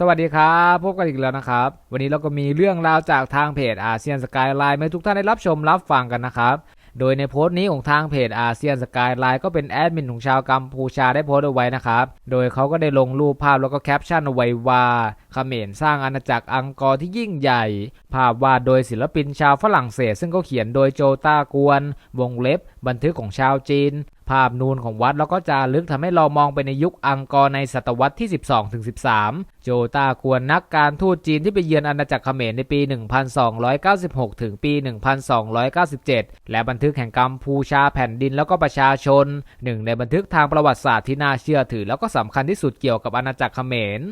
สวัสดีครับ พบกันอีกแล้วนะครับ วันนี้เราก็มีเรื่องราวจากทางเพจอาเซียนสกายไลน์ให้ทุกท่านได้รับชมรับฟังกันนะครับ โดยในโพสต์นี้ของทางเพจอาเซียนสกายไลน์ก็เป็นแอดมินของชาวกัมพูชาได้โพสต์เอาไว้นะครับ โดยเขาก็ได้ลงรูปภาพแล้วก็แคปชั่นเอาไว้ว่าเขมรสร้างอาณาจักรอังกอร์ที่ยิ่งใหญ่ ภาพวาดโดยศิลปินชาวฝรั่งเศส ซึ่งก็เขียนโดยโจตากวน วงเล็บ บันทึกของชาวจีน ภาพนูนของวัดแล้วก็จารึกทำให้เรามองไปในยุคอังกอร์ในศตวรรษที่ 12-13 โจตากวนนักการทูตจีนที่ไปเยือนอาณาจักรเขมรในปี 1296 ถึงปี 1297 และบันทึกแห่งกัมพูชาแผ่นดินแล้วก็ประชาชน หนึ่งในบันทึกทางประวัติศาสตร์ที่น่าเชื่อถือ แล้วก็สำคัญที่สุดเกี่ยวกับอาณาจักรเขมร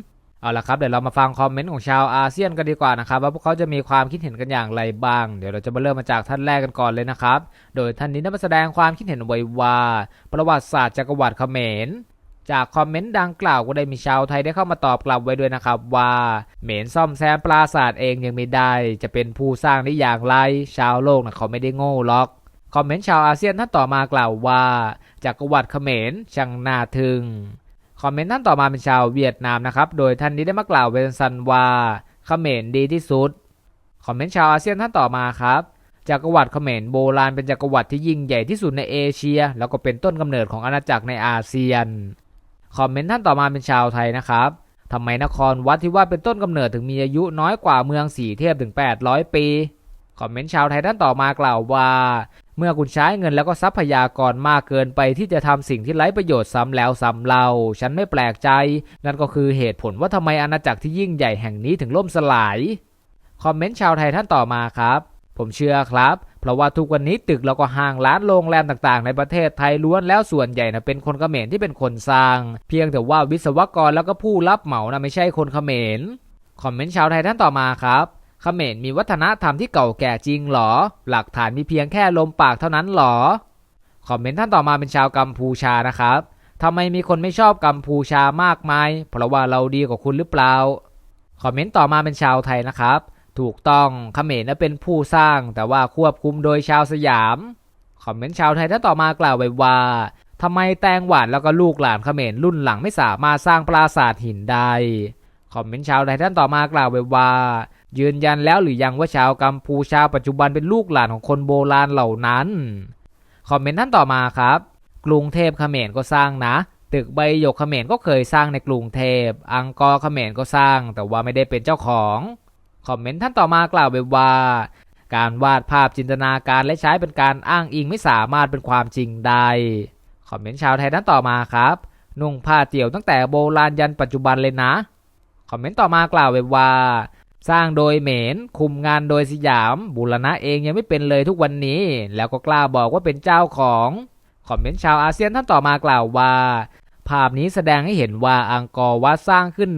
เอาละครับเดี๋ยวเรามาฟังคอมเมนต์ของชาวอาเซียนกันดีกว่านะครับว่าพวกเขาจะมีความคิดเห็นกันอย่างไรบ้าง เดี๋ยวเราจะมาเริ่มมาจากท่านแรกกันก่อนเลยนะครับ โดยท่านนี้ได้มาแสดงความคิดเห็นไว้ว่าประวัติศาสตร์จักรวรรดิเขมรจากคอมเมนต์ดังกล่าวก็ได้มีชาวไทยได้เข้ามาตอบกลับไว้ด้วยนะครับว่าเหมนซ่อมแซมปราสาทเองยังไม่ได้ จะเป็นผู้สร้างได้อย่างไร ชาวโลกนะเขาไม่ได้โง่หรอกคอมเมนต์ชาวอาเซียนท่านต่อมากล่าวว่าจักรวรรดิเขมรช่างน่าทึ่ง อมเมนต์ท่านต่อมาเป็นชาวเวียดนามนะครับ โดยท่านนี้ได้มากล่าวเวนซันว่าเขมรดีที่สุด คอมเมนต์ชาวอาเซียนท่านต่อมาครับจักรวรรดิเขมรโบราณเป็นจักรวรรดิที่ยิ่งใหญ่ที่สุดในเอเชีย แล้วก็เป็นต้นกำเนิดของอาณาจักรในอาเซียน คอมเมนต์ท่านต่อมาเป็นชาวไทยนะครับทำไมนครวัดที่ว่าเป็นต้นกำเนิดถึงมีอายุน้อยกว่าเมืองสีเทพถึง 800 ปี คอมเมนต์ชาวไทยท่านต่อมากล่าวว่า เมื่อคุณใช้เงินแล้วก็ทรัพยากรมากเกินไปที่จะทำสิ่งที่ไร้ประโยชน์ซ้ำแล้วซ้ำเล่า ฉันไม่แปลกใจ นั่นก็คือเหตุผลว่าทำไมอาณาจักรที่ยิ่งใหญ่แห่งนี้ถึงล่มสลาย คอมเมนต์ชาวไทยท่านต่อมาครับ ผมเชื่อครับ เพราะว่าทุกวันนี้ตึกแล้วก็ห้างร้านโรงแรมต่างๆ ในประเทศไทยล้วนแล้วส่วนใหญ่นะเป็นคนเขมรที่เป็นคนสร้าง เพียงแต่ว่าวิศวกรแล้วก็ผู้รับเหมานะไม่ใช่คนเขมร คอมเมนต์ชาวไทยท่านต่อมาครับ เขมรมีวัฒนธรรมที่เก่าแก่จริงหรอ หลักฐานมีเพียงแค่ลมปากเท่านั้นหรอ คอมเมนต์ท่านต่อมาเป็นชาวกัมพูชานะครับทำไมมีคนไม่ชอบกัมพูชามากมาย เพราะว่าเราดีกว่าคุณหรือเปล่า คอมเมนต์ต่อมาเป็นชาวไทยนะครับ ถูกต้องเขมรนะเป็นผู้สร้าง แต่ว่าควบคุมโดยชาวสยาม คอมเมนต์ชาวไทยท่านต่อมากล่าวไว้ว่าทำไมแตงหวานแล้วก็ลูกหลานเขมรรุ่นหลังไม่สามารถสร้างปราสาทหินได้ คอมเมนต์ชาวไทยท่านต่อมากล่าวไว้ว่า ยืนยันแล้วหรือยังว่าชาวกัมพูชาปัจจุบันเป็นลูกหลานของคนโบราณเหล่านั้น คอมเมนต์ท่านต่อมาครับ กรุงเทพเขมรก็สร้างนะ ตึกใบหยกเขมรก็เคยสร้างในกรุงเทพ อังกอร์เขมรก็สร้าง แต่ว่าไม่ได้เป็นเจ้าของ คอมเมนต์ท่านต่อมากล่าวไว้ว่า การวาดภาพจินตนาการและใช้เป็นการอ้างอิงไม่สามารถเป็นความจริงได้ คอมเมนต์ชาวไทยท่านต่อมาครับนุ่งผ้าเตี่ยวตั้งแต่โบราณยันปัจจุบันเลยนะ คอมเมนต์ต่อมากล่าวไว้ว่า สร้างโดยเหมน คุมงานโดยสยามบูรณะเองยังไม่เป็นเลยทุกวันนี้ แล้วก็กล้าบอกว่าเป็นเจ้าของ คอมเมนต์ชาวอาเซียนท่านต่อมากล่าวว่า ภาพนี้แสดงให้เห็นว่าอังกอร์วัดสร้างขึ้น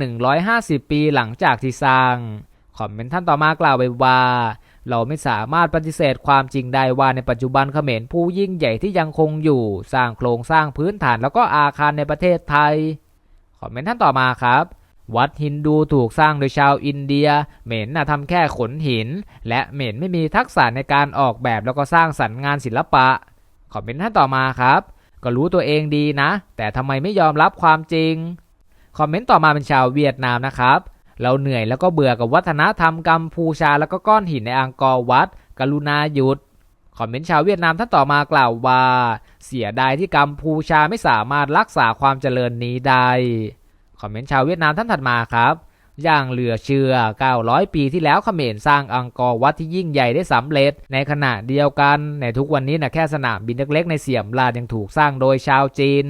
150 ปีหลังจากที่สร้าง คอมเมนต์ท่านต่อมากล่าวไว้ว่า เราไม่สามารถปฏิเสธความจริงได้ว่าในปัจจุบันเขมรผู้ยิ่งใหญ่ที่ยังคงอยู่ สร้างโครงสร้างพื้นฐานแล้วก็อาคารในประเทศไทย คอมเมนต์ท่านต่อมาครับ วัดฮินดูถูกสร้างโดยชาวอินเดีย เหม็นนะทำแค่ขนหิน และเหม็นไม่มีทักษะในการออกแบบแล้วก็สร้างสรรค์งานศิลปะคอมเมนต์ท่านต่อมาครับ ก็รู้ตัวเองดีนะ แต่ทำไมไม่ยอมรับความจริงคอมเมนต์ต่อมาเป็นชาวเวียดนามนะครับ เราเหนื่อยแล้วก็เบื่อกับวัฒนธรรมกัมพูชาแล้วก็ก้อนหินในอังกอร์วัด กรุณาหยุดคอมเมนต์ชาวเวียดนามท่านต่อมากล่าวว่า เสียดายที่กัมพูชาไม่สามารถรักษาความเจริญนี้ได้ คอมเมนต์ชาวเวียดนามท่านถัดมาครับ อย่างเหลือเชื่อ 900 ปีที่แล้วเขมรสร้างอังกอร์วัดที่ยิ่งใหญ่ได้สำเร็จ ในขณะเดียวกัน ในทุกวันนี้นะแค่สนามบินเล็กๆในเสียมราดยังถูกสร้างโดยชาวจีน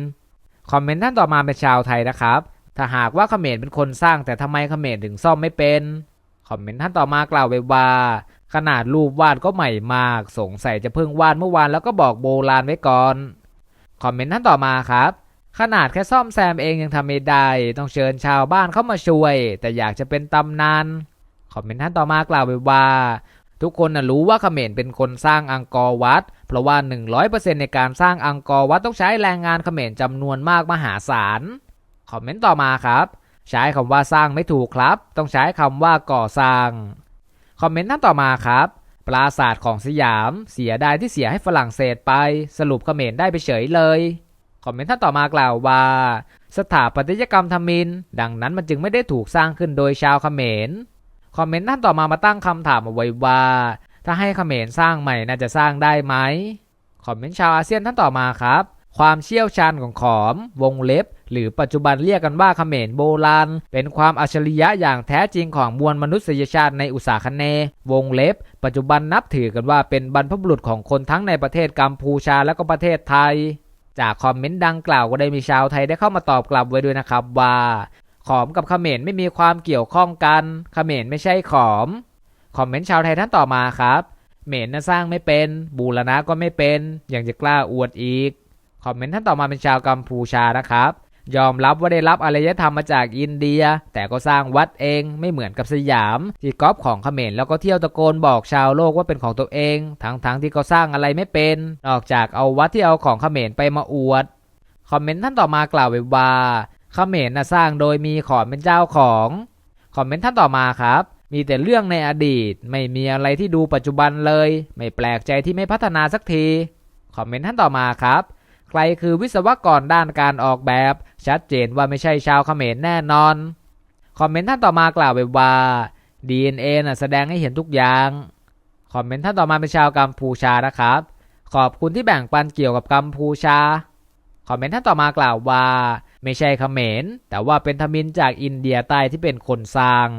คอมเมนต์ท่านต่อมาเป็นชาวไทยนะครับถ้าหากว่าเขมรเป็นคนสร้างแต่ทำไมเขมรถึงซ่อมไม่เป็น คอมเมนต์ท่านต่อมากล่าวไว้ว่า ขนาดรูปวาดก็ใหม่มาก สงสัยจะเพิ่งวาดเมื่อวานแล้วก็บอกโบราณไว้ก่อน คอมเมนต์ท่านต่อมาครับ ขนาดแค่ซ่อมแซมเองยังทำไม่ได้ ต้องเชิญชาวบ้านเข้ามาช่วย แต่อยากจะเป็นตำนานคอมเมนต์ท่านต่อมากล่าวไว้ว่า ทุกคนนะรู้ว่าเขมรเป็นคนสร้างอังกอร์วัด เพราะว่า 100%ในการสร้างอังกอร์วัดต้องใช้แรงงานเขมรจำนวนมากมหาศาลคอมเมนต์ต่อมาครับ ใช้คำว่าสร้างไม่ถูกครับ ต้องใช้คำว่าก่อสร้างคอมเมนต์ท่านต่อมาครับปราสาทของสยาม เสียดายที่เสียให้ฝรั่งเศสไป สรุปเขมรได้ไปเฉยเลย คอมเมนต์ท่านต่อมากล่าวว่า สถาปัตยกรรมทมิน ดังนั้นมันจึงไม่ได้ถูกสร้างขึ้นโดยชาวเขมร คอมเมนต์ท่านต่อมามาตั้งคำถามเอาไว้ว่า ถ้าให้เขมรสร้างใหม่น่าจะสร้างได้ไหมคอมเมนต์ชาวอาเซียนท่านต่อมาครับ ความเชี่ยวชาญของขอม วงเล็บ หรือปัจจุบันเรียกกันว่าเขมรโบราณ เป็นความอัจฉริยะอย่างแท้จริงของมวลมนุษยชาติในอุตสาคเน วงเล็บ ปัจจุบันนับถือกันว่าเป็นบรรพบุรุษของคนทั้งในประเทศกัมพูชาและก็ประเทศไทย จากคอมเมนต์ดังกล่าวก็ได้มีชาวไทยได้เข้ามาตอบกลับไว้ด้วยนะครับว่า ขอมกับขเขมรไม่มีความเกี่ยวข้องกันขเขมรไม่ใช่ขอม คอมเมนต์ชาวไทยท่านต่อมาครับเหมนนะสร้างไม่เป็น บูรณะก็ไม่เป็นยังจะกล้าอวดอีก คอมเมนต์ท่านต่อมาเป็นชาวกัมพูชานะครับ ยอมรับว่าได้รับอารยธรรมมาจากอินเดีย แต่ก็สร้างวัดเองไม่เหมือนกับสยามที่ก๊อปของเขมรแล้วก็เที่ยวตะโกนบอกชาวโลกว่าเป็นของตัวเอง ทั้งๆทที่เขาสร้างอะไรไม่เป็น นอกจากเอาวัดที่เอาของเขมรไปมาอวด คอมเมนต์ท่านต่อมากล่าวไว้ว่าเขมรนะสร้างโดยมีขอมเป็นเจ้าของ คอมเมนต์ท่านต่อมาครับมีแต่เรื่องในอดีต ไม่มีอะไรที่ดูปัจจุบันเลย ไม่แปลกใจที่ไม่พัฒนาสักที คอมเมนต์ท่านต่อมาครับ ใครคือวิศวกรด้านการออกแบบ ชัดเจนว่าไม่ใช่ชาวเขมรแน่นอน คอมเมนต์ท่านต่อมากล่าวไว้ว่า DNA น่ะแสดงให้เห็นทุกอย่าง คอมเมนต์ท่านต่อมาเป็นชาวกัมพูชานะครับ ขอบคุณที่แบ่งปันเกี่ยวกับกัมพูชา คอมเมนต์ท่านต่อมากล่าวว่า ไม่ใช่เขมรแต่ว่าเป็นทมินจากอินเดียใต้ที่เป็นคนสร้าง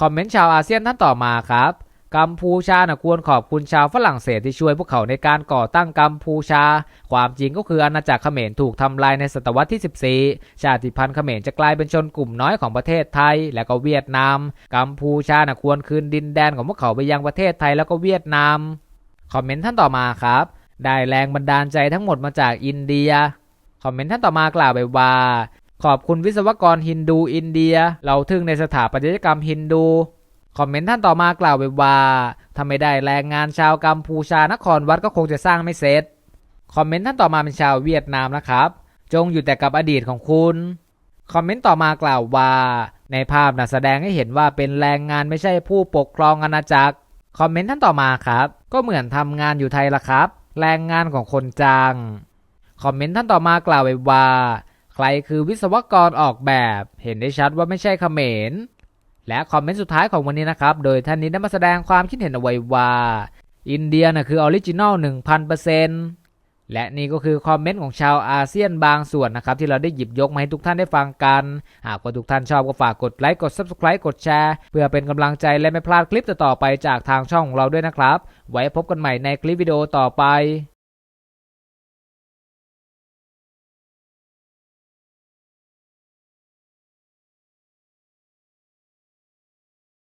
คอมเมนต์ชาวอาเซียนท่านต่อมาครับ กัมพูชานะควรขอบคุณชาวฝรั่งเศสที่ช่วยพวกเขาในการก่อตั้งกัมพูชา ความจริงก็คืออาณาจักรเขมรถูกทำลายในศตวรรษที่ 14 ชาติพันธุ์เขมรจะกลายเป็นชนกลุ่มน้อยของประเทศไทย และก็เวียดนาม กัมพูชานะควรคืนดินแดนของพวกเขาไปยังประเทศไทยแล้วก็เวียดนาม คอมเมนต์ท่านต่อมาครับ ได้แรงบันดาลใจทั้งหมดมาจากอินเดีย คอมเมนต์ท่านต่อมากล่าวไปว่าขอบคุณวิศวกรฮินดูอินเดีย เราทึ่งในสถาปัตยกรรมฮินดู คอมเมนต์ท่านต่อมากล่าวไปว่าถ้าไม่ได้แรงงานชาวกัมพูชานครวัดก็คงจะสร้างไม่เสร็จ คอมเมนต์ท่านต่อมาเป็นชาวเวียดนามนะครับ จงอยู่แต่กับอดีตของคุณ คอมเมนต์ต่อมากล่าวว่า ในภาพน่ะแสดงให้เห็นว่าเป็นแรงงานไม่ใช่ผู้ปกครองอาณาจักร คอมเมนต์ท่านต่อมาครับ ก็เหมือนทำงานอยู่ไทยละครับ แรงงานของคนจ้าง คอมเมนต์ท่านต่อมากล่าวไว้ว่า ใครคือวิศวกรออกแบบ เห็นได้ชัดว่าไม่ใช่เขมร และคอมเมนต์สุดท้ายของวันนี้นะครับ โดยท่านนี้ได้มาแสดงความคิดเห็นเอาไว้ว่าอินเดียน่ะคือออริจินอล1,000%และนี่ก็คือคอมเมนต์ของชาวอาเซียนบางส่วนนะครับที่เราได้หยิบยกมาให้ทุกท่านได้ฟังกัน หากว่าทุกท่านชอบก็ฝากกดไลค์กด Subscribe กดแชร์ เพื่อเป็นกำลังใจและไม่พลาดคลิปต่อๆไปจากทางช่องของเราด้วยนะครับ ไว้พบกันใหม่ในคลิปวิดีโอต่อไป